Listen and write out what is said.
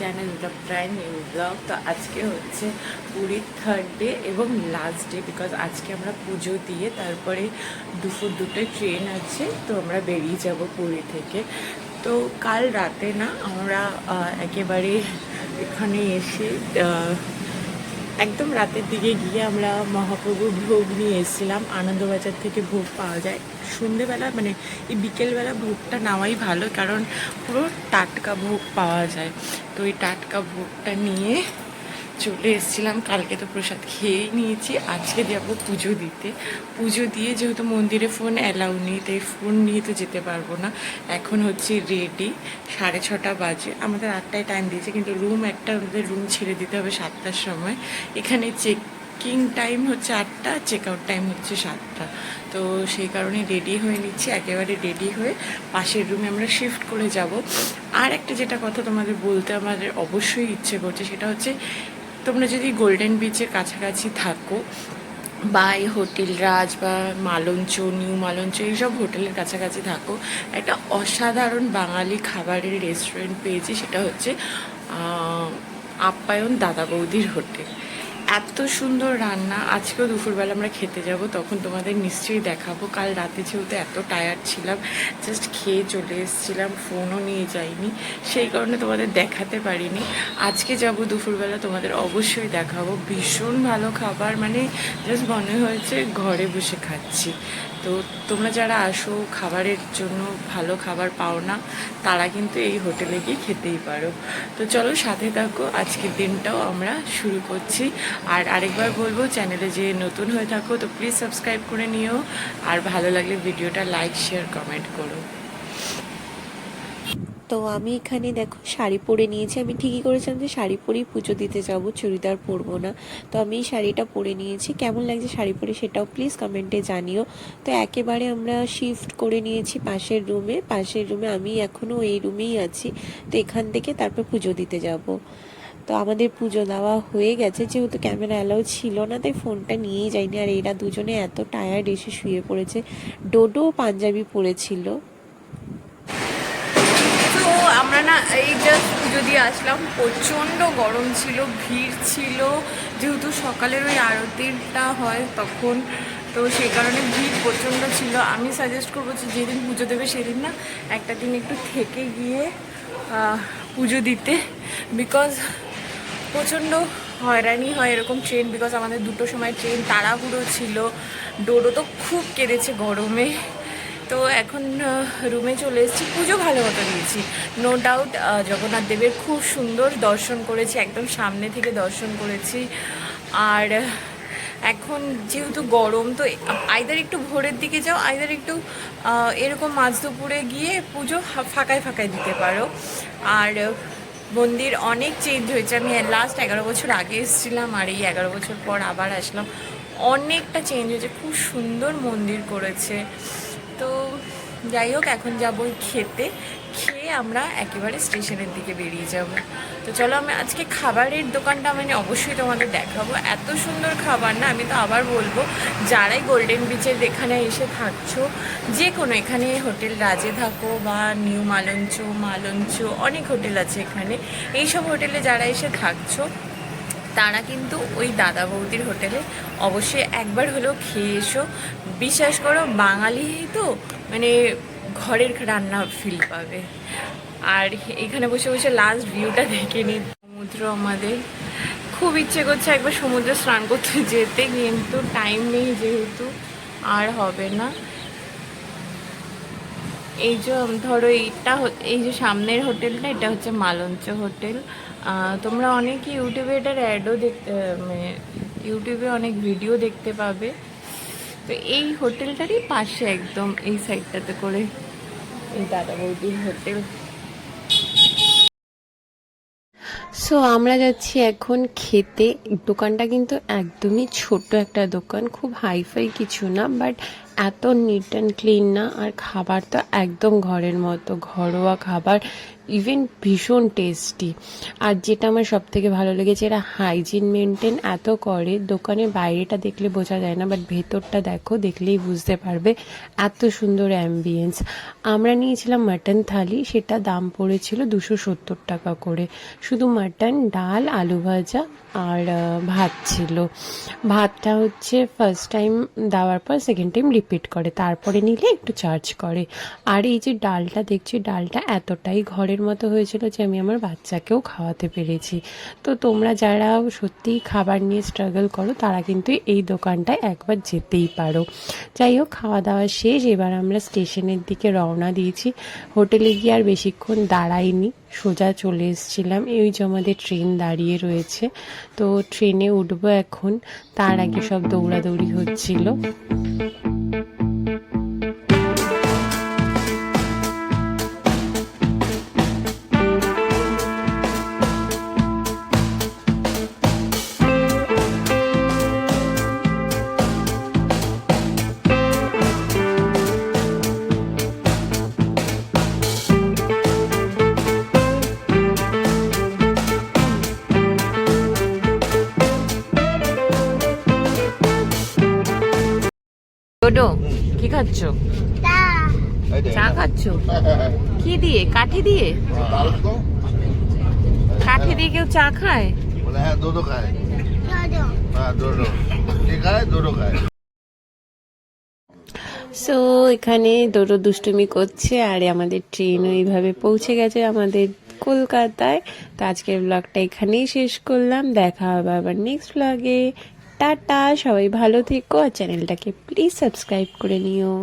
Channel the prime new blog তো আজকে হচ্ছে পুরীর থার্ড ডে এবং লাস্ট ডে বিকজ আজকে আমরা পুজো দিয়ে তারপরে দুপুর দুটো ট্রেন আছে, তো আমরা বেরিয়ে যাব পুরী থেকে। তো কাল রাতে না আমরা একেবারে এখানে এসে একদম রাতের দিকে গিয়ে আমরা মহাপ্রভুর ভোগ নিয়ে এসেছিলাম। আনন্দবাজার থেকে ভোগ পাওয়া যায়। সন্ধেবেলা মানে এই বিকেলবেলা ভোগটা নেওয়াই ভালো, কারণ পুরো টাটকা ভোগ পাওয়া যায়। তো এই টাটকা ভোগটা নিয়ে চলে এসেছিলাম। কালকে তো প্রসাদ খেয়েই নিয়েছি। আজকে যাব পুজো দিতে। পুজো দিয়ে যেহেতু মন্দিরে ফোন অ্যালাউ নেই, তাই ফোন নিয়ে তো যেতে পারব না। এখন হচ্ছে রেডি সাড়ে ছটা বাজে। আমাদের আটটায় টাইম দিয়েছে, কিন্তু রুম একটা আমাদের রুম ছেড়ে দিতে হবে সাতটার সময়। এখানে চেকিং টাইম হচ্ছে আটটা চেক আউট টাইম হচ্ছে সাতটা। তো সেই কারণে রেডি হয়ে নিচ্ছি, একেবারে রেডি হয়ে পাশের রুমে আমরা শিফট করে যাব। আর একটা যেটা কথা তোমাদের বলতে আমাদের অবশ্যই ইচ্ছে করছে, সেটা হচ্ছে তোমরা যদি গোল্ডেন বিচের কাছাকাছি থাকো, বা এই হোটেল রাজ বা মালঞ্চ, নিউ মালঞ্চ, এইসব হোটেলের কাছাকাছি থাকো, একটা অসাধারণ বাঙালি খাবারের রেস্টুরেন্ট পেয়েছি, সেটা হচ্ছে আপ্যায়ন দাদা বৌদির হোটেল। এত সুন্দর রান্না। আজকেও দুপুরবেলা আমরা খেতে যাব, তখন তোমাদের নিশ্চয়ই দেখাবো। কাল রাতে যেহেতু এত টায়ার্ড ছিলাম জাস্ট খেয়ে চলে এসেছিলাম ফোনও নিয়ে যাইনি। সেই কারণে তোমাদের দেখাতে পারিনি। আজকে যাব দুপুরবেলা, তোমাদের অবশ্যই দেখাবো। ভীষণ ভালো খাবার মানে জাস্ট মনে হয়েছে ঘরে বসে খাচ্ছি। তো তোমরা যারা আসো, খাবারের জন্য ভালো খাবার পাও না, তারা কিন্তু এই হোটেলে গিয়ে খেতেই পারো। তো চলো সাথে থাকো, আজকের দিনটাও আমরা শুরু করছি। আর আরেকবার বলব, চ্যানেলে যে নতুন হয়ে থাকো, তো প্লিজ সাবস্ক্রাইব করে নিও। আর ভালো লাগলে ভিডিওটা লাইক শেয়ার কমেন্ট করো। তো আমি এখানে দেখো শাড়ি পরে নিয়েছি। আমি ঠিকই করেছিলাম যে শাড়ি পরেই পুজো দিতে যাব, চুড়িদার পরবো না। তো আমি এই শাড়িটা পরে নিয়েছি। কেমন লাগছে শাড়ি পরে সেটাও প্লিজ কমেন্টে জানিও। তো একেবারে আমরা শিফট করে নিয়েছি পাশের রুমে পাশের রুমে আমি এখনও এই রুমেই আছি। তো এখান থেকে তারপর পুজো দিতে যাব। তো আমাদের পুজো দেওয়া হয়ে গেছে। যেহেতু ক্যামেরা অ্যালাউ ছিল না, তাই ফোনটা নিয়েই যাইনি। আর এরা দুজনে এত টায়ার্ড এসে শুয়ে পড়েছে। ডোডো পাঞ্জাবি পরেছিল। না এই জাস্ট পুজো দিয়ে আসলাম, প্রচণ্ড গরম ছিল, ভিড় ছিল। যেহেতু সকালের ওই আরতিটা হয় তখন, তো সেই কারণে ভিড় প্রচণ্ড ছিল। আমি সাজেস্ট করব যে যেদিন পুজো দেবে সেদিন না, একটা দিন একটু থেকে গিয়ে পুজো দিতে। বিকজ প্রচণ্ড হয়রানি হয় এরকম ট্রেন বিকজ আমাদের দুটো সময় ট্রেন তাড়াহুড়ো ছিল। ডোডো তো খুব কেঁদেছে গরমে। তো এখন রুমে চলে এসেছি, পুজো ভালো মতো দিয়েছি। নো ডাউট জগন্নাথ দেবের খুব সুন্দর দর্শন করেছি, একদম সামনে থেকে দর্শন করেছি। আর এখন যেহেতু গরম, তো আইদার একটু ভোরের দিকে যাও আইদার একটু এরকম মাঝ দুপুরে গিয়ে পুজো ফাঁকায় ফাঁকায় দিতে পারো। আর, মন্দির অনেক চেঞ্জ হয়েছে। আমি লাস্ট এগারো বছর আগে এসেছিলাম, আর এই এগারো বছর পর আবার আসলাম। অনেকটা চেঞ্জ হয়েছে। খুব সুন্দর মন্দির করেছে। তো যাই হোক, এখন যাব খেতে। খেয়ে আমরা একেবারে স্টেশনের দিকে বেরিয়ে যাব। তো চলো, আমি আজকে খাবারের দোকানটা মানে অবশ্যই তোমাদের দেখাবো। এত সুন্দর খাবার না, আমি তো আবার বলব, যারাই গোল্ডেন বিচের এখানে এসে থাকছো, যে কোনো এখানে হোটেল, রাজে থাকো বা নিউ মালঞ্চ মালঞ্চ, অনেক হোটেল আছে এখানে। এইসব হোটেলে যারা এসে থাকছো তারা কিন্তু ওই দাদা বৌদির হোটেলে অবশ্যই একবার হলেও খেয়ে এসো। বিশ্বাস করো, বাঙালি তো মানে ঘরের রান্না ফিল পাবে। আর এখানে বসে বসে লাস্ট ভিউটা দেখে নিই সমুদ্র আমাদের। খুব ইচ্ছে করছে একবার সমুদ্রে স্নান করতে যেতে, কিন্তু টাইম নেই যেহেতু, আর হবে না। এই যে, ধরো এইটা এই যে সামনের হোটেলটা, এটা হচ্ছে মালঞ্চ হোটেল। তোমরা অনেক ইউটিউবে এটার অ্যাডও দেখতে মানে ইউটিউবে অনেক ভিডিও দেখতে পাবে। তো এই হোটেলটারই পাশে একদম এই সাইডটাতে করে এই দাদা বৌদির হোটেল। সো আমরা যাচ্ছি এখন খেতে। দোকানটা কিন্তু একদমই ছোট একটা দোকান, খুব হাইফাই কিছু না বাট এত নিট অ্যান্ড ক্লিন না, আর খাবার তো একদম ঘরের মতো, ঘরোয়া খাবার ইভেন ভীষণ টেস্টি আর যেটা আমার সব থেকে ভালো লেগেছে, এরা হাইজিন মেনটেন এত করে, দোকানের বাইরেটা দেখলে বোঝা যায় না বাট ভেতরটা দেখো, দেখলেই বুঝতে পারবে এত সুন্দর অ্যাম্বিয়েন্স আমরা নিয়েছিলাম মাটন থালি সেটা দাম পড়েছিল দুশো সত্তর টাকা করে। শুধু মাটন ডাল, আলু ভাজা আর ভাত ছিল। ভাতটা হচ্ছে ফার্স্ট টাইম দেওয়ার পর সেকেন্ড টাইম রিপিট করে, তারপরে নিলে একটু চার্জ করে। আর এই যে ডালটা দেখছি, ডালটা এতটাই ঘরের মতো হয়েছিল যে আমি আমার বাচ্চাকেও খাওয়াতে পেরেছি। তো তোমরা যারা সত্যিই খাবার নিয়ে স্ট্রাগল করো, তারা কিন্তু এই দোকানটায় একবার যেতেই পারো। যাই হোক খাওয়া দাওয়া শেষ, এবার আমরা স্টেশনের দিকে রওনা দিয়েছি। হোটেলে গিয়ে আর বেশিক্ষণ দাঁড়াইনি, সোজা চলে এসেছিলাম। এই যে আমাদের ট্রেন দাঁড়িয়ে রয়েছে, তো ট্রেনে উঠবো এখন। তার আগে সব দৌড়াদৌড়ি হচ্ছিল। ডোডো, কি খাচ্ছ? চা খাচ্ছ? কি দিয়ে? কাঠি দিয়ে? কাঠি দিয়ে কেউ চা খায়? সো এখানে দুটো দুষ্টুমি করছে আর আমাদের ট্রেন ওইভাবে পৌঁছে গেছে আমাদের কলকাতায়। তো আজকের ব্লগটা এখানেই শেষ করলাম। দেখা হবে আবার নেক্সট ব্লগে টাটা সবাই ভালো থেকো আর চ্যানেলটাকে প্লিজ সাবস্ক্রাইব করে নিও।